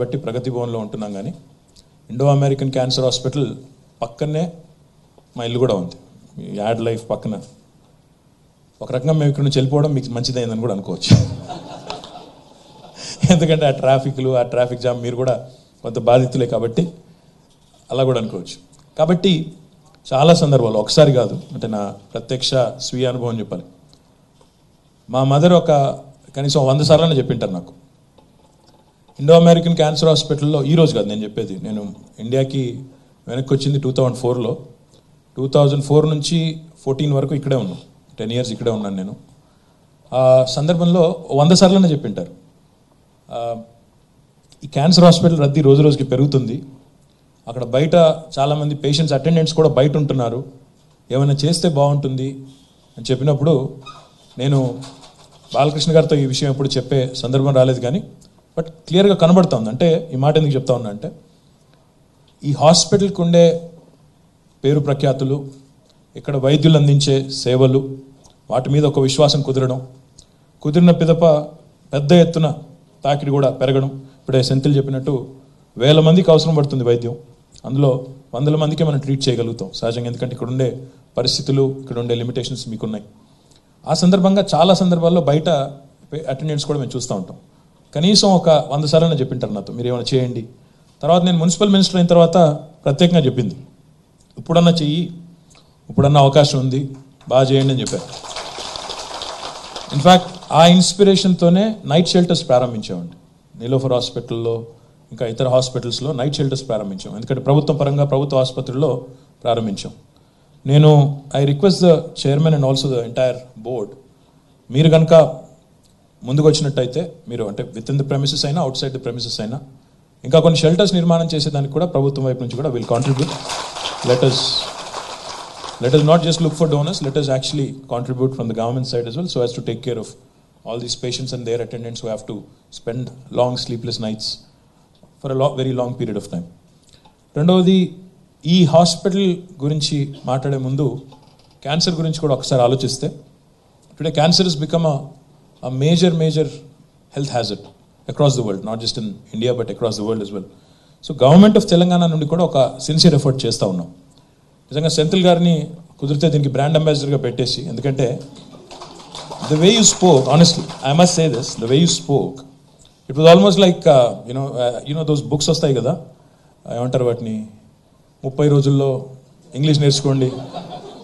బట్టి ప్రగతి భవన్లో ఉంటున్నాం కానీ ఇండో అమెరికన్ క్యాన్సర్ హాస్పిటల్ పక్కనే మా ఇల్లు కూడా ఉంది. యాడ్ లైఫ్ పక్కన. ఒక రకంగా మేము ఇక్కడ నుంచి వెళ్ళిపోవడం మీకు మంచిదైందని కూడా అనుకోవచ్చు. ఎందుకంటే ఆ ట్రాఫిక్లు ఆ ట్రాఫిక్ జామ్ మీరు కూడా కొంత బాధితులే కాబట్టి అలా కూడా అనుకోవచ్చు. కాబట్టి చాలా సందర్భాలు ఒకసారి కాదు అంటే నా ప్రత్యక్ష స్వీయ అనుభవం చెప్పాలి. మా మదర్ ఒక కనీసం వంద సార్లు చెప్పింటారు నాకు. ఇండో అమెరికన్ క్యాన్సర్ హాస్పిటల్లో ఈరోజు కాదు నేను చెప్పేది నేను ఇండియాకి వెనక్కి వచ్చింది టూ థౌజండ్ ఫోర్లో. టూ థౌజండ్ ఫోర్ నుంచి ఫోర్టీన్ వరకు ఇక్కడే ఉన్నాను టెన్ ఇయర్స్ ఇక్కడే ఉన్నాను నేను. ఆ సందర్భంలో వంద సార్లనే చెప్పింటారు. ఈ క్యాన్సర్ హాస్పిటల్ రద్దీ రోజు రోజుకి పెరుగుతుంది. అక్కడ బయట చాలామంది పేషెంట్స్ అటెండెంట్స్ కూడా బయట ఉంటున్నారు ఏమైనా చేస్తే బాగుంటుంది అని చెప్పినప్పుడు నేను బాలకృష్ణ గారితో ఈ విషయం ఎప్పుడు చెప్పే సందర్భం రాలేదు కానీ బట్ క్లియర్గా కనబడుతూ ఉంది. అంటే ఈ మాట ఎందుకు చెప్తా ఉన్నా అంటే ఈ హాస్పిటల్కి ఉండే పేరు ప్రఖ్యాతులు ఇక్కడ వైద్యులు అందించే సేవలు వాటి మీద ఒక విశ్వాసం కుదరడం కుదిరిన పిదప పెద్ద ఎత్తున తాకిడి కూడా పెరగడం. ఇప్పుడే సెంతిల్ చెప్పినట్టు వేల మందికి అవసరం పడుతుంది వైద్యం. అందులో వందల మందికే మనం ట్రీట్ చేయగలుగుతాం. సహజంగా ఎందుకంటే ఇక్కడ ఉండే పరిస్థితులు ఇక్కడ ఉండే లిమిటేషన్స్ మీకున్నాయి. ఆ సందర్భంగా చాలా సందర్భాల్లో బయట అటెండెన్స్ కూడా మేము చూస్తూ ఉంటాం. కనీసం ఒక వంద సార్లు చెప్పింటారు నాతో మీరు ఏమైనా చేయండి. తర్వాత నేను మున్సిపల్ మినిస్టర్ అయిన తర్వాత ప్రత్యేకంగా చెప్పింది. ఇప్పుడన్నా చెయ్యి ఇప్పుడన్నా అవకాశం ఉంది బాగా చేయండి అని చెప్పారు. ఇన్ఫ్యాక్ట్ ఆ ఇన్స్పిరేషన్తోనే నైట్ షెల్టర్స్ ప్రారంభించామండి. నీలోఫర్ హాస్పిటల్లో ఇంకా ఇతర హాస్పిటల్స్లో నైట్ షెల్టర్స్ ప్రారంభించాం. ఎందుకంటే ప్రభుత్వం పరంగా ప్రభుత్వ ఆసుపత్రుల్లో ప్రారంభించాం. నేను I request the chairman and also the entire board మీరు కనుక ముందుకు వచ్చినట్టయితే మీరు అంటే విత్ ఇన్ ద ప్రెమిసెస్ అయినా అవుట్ సైడ్ ద ప్రెమిసెస్ అయినా ఇంకా కొన్ని షెల్టర్స్ నిర్మాణం చేసేదానికి కూడా ప్రభుత్వం వైపు నుంచి కూడా will contribute letters let not just look for for letters actually contribute from the government side government well so well to take care of all these patients and their attendants their have to spend long sleepless nights for a law very long period of time రెండవది ఈ hospital గురించి మాట్లాడే ముందు cancer గురించి కూడా ఒకసారి ఆలోచిస్తే today cancer is become a major major health hazard across the world not just in India but across the world is well so government of Telangana నుండి కూడా ఒక సిన్సియర్ ఎఫర్ట్ చేస్తూ ఉన్నాం. నిజంగా సెంథిల్ గారిని కుదిరితే దీనికి బ్రాండ్ అంబాసిడర్గా పెట్టేసి ఎందుకంటే the way you spoke honestly I must say this the way you spoke it was almost like you know you know those books వస్తాయి కదా? ఏమంటారు వాటిని? ముప్పై రోజుల్లో ఇంగ్లీష్ నేర్చుకోండి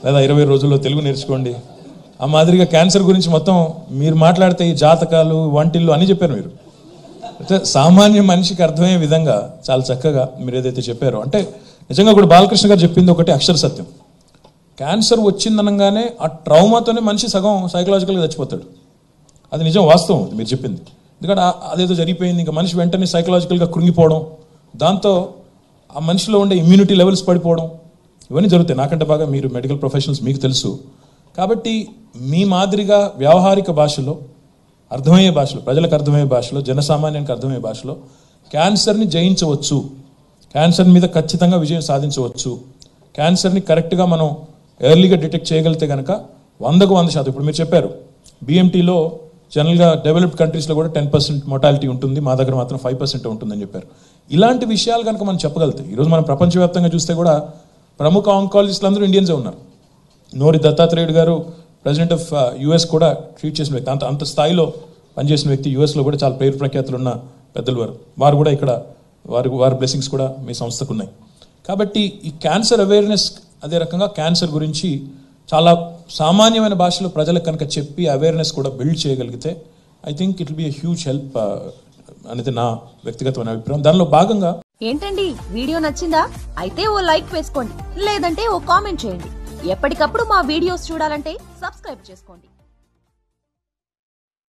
లేదా ఇరవై రోజుల్లో తెలుగు నేర్చుకోండి. ఆ మాదిరిగా క్యాన్సర్ గురించి మొత్తం మీరు మాట్లాడితే ఈ జాతకాలు వంటిల్లు అని చెప్పారు మీరు. అంటే సామాన్య మనిషికి అర్థమయ్యే విధంగా చాలా చక్కగా మీరు ఏదైతే చెప్పారో అంటే నిజంగా కూడా బాలకృష్ణ గారు చెప్పింది ఒకటి అక్షర సత్యం. క్యాన్సర్ వచ్చిందనగానే ఆ ట్రౌమాతోనే మనిషి సగం సైకలాజికల్గా చచ్చిపోతాడు. అది నిజం వాస్తవం మీరు చెప్పింది. ఎందుకంటే అదేదో జరిగిపోయింది. ఇంకా మనిషి వెంటనే సైకలాజికల్గా కృంగిపోవడం దాంతో ఆ మనిషిలో ఉండే ఇమ్యూనిటీ లెవెల్స్ పడిపోవడం ఇవన్నీ జరుగుతాయి. నాకంటే బాగా మీరు మెడికల్ ప్రొఫెషనల్స్ మీకు తెలుసు. కాబట్టి మీ మాదిరిగా వ్యావహారిక భాషలో అర్థమయ్యే భాషలో ప్రజలకు అర్థమయ్యే భాషలో జనసామాన్యానికి అర్థమయ్యే భాషలో క్యాన్సర్ని జయించవచ్చు. క్యాన్సర్ మీద ఖచ్చితంగా విజయం సాధించవచ్చు. క్యాన్సర్ని కరెక్ట్గా మనం ఎర్లీగా డిటెక్ట్ చేయగలిగితే కనుక వందకు వంద శాతం. ఇప్పుడు మీరు చెప్పారు బిఎంటీలో జనరల్గా డెవలప్డ్ కంట్రీస్లో కూడా టెన్ పర్సెంట్ మొటాలిటీ ఉంటుంది మా దగ్గర మాత్రం ఫైవ్ పర్సెంట్ ఉంటుందని చెప్పారు. ఇలాంటి విషయాలు కనుక మనం చెప్పగలుగుతాయి ఈరోజు మనం ప్రపంచవ్యాప్తంగా చూస్తే కూడా ప్రముఖ ఆంకాలజిస్టులు అందరూ ఇండియన్సే ఉన్నారు. Nori Dattatreyudu garu president of US కూడా ట్రీట్ చేసిన వ్యక్తి అంత అంత స్థాయిలో పనిచేసిన వ్యక్తి యుఎస్లో కూడా చాలా పేరు ప్రఖ్యాతులు ఉన్న పెద్దలు వారు. వారు కూడా ఇక్కడ వారి వారి బ్లెస్సింగ్స్ కూడా మీ సంస్థకు ఉన్నాయి. కాబట్టి ఈ క్యాన్సర్ అవేర్నెస్ అదే రకంగా క్యాన్సర్ గురించి చాలా సామాన్యమైన భాషలో ప్రజలకు కనుక చెప్పి అవేర్నెస్ కూడా బిల్డ్ చేయగలిగితే I think it be huge help అనేది నా వ్యక్తిగతమైన అభిప్రాయం. దానిలో భాగంగా ఏంటండి? వీడియో నచ్చిందా? అయితే ఓ లైక్ వేసుకోండి లేదంటే ఓ కామెంట్ చేయండి. ఎప్పటికప్పుడు మా వీడియోస్ చూడాలంటే సబ్స్క్రైబ్ చేసుకోండి.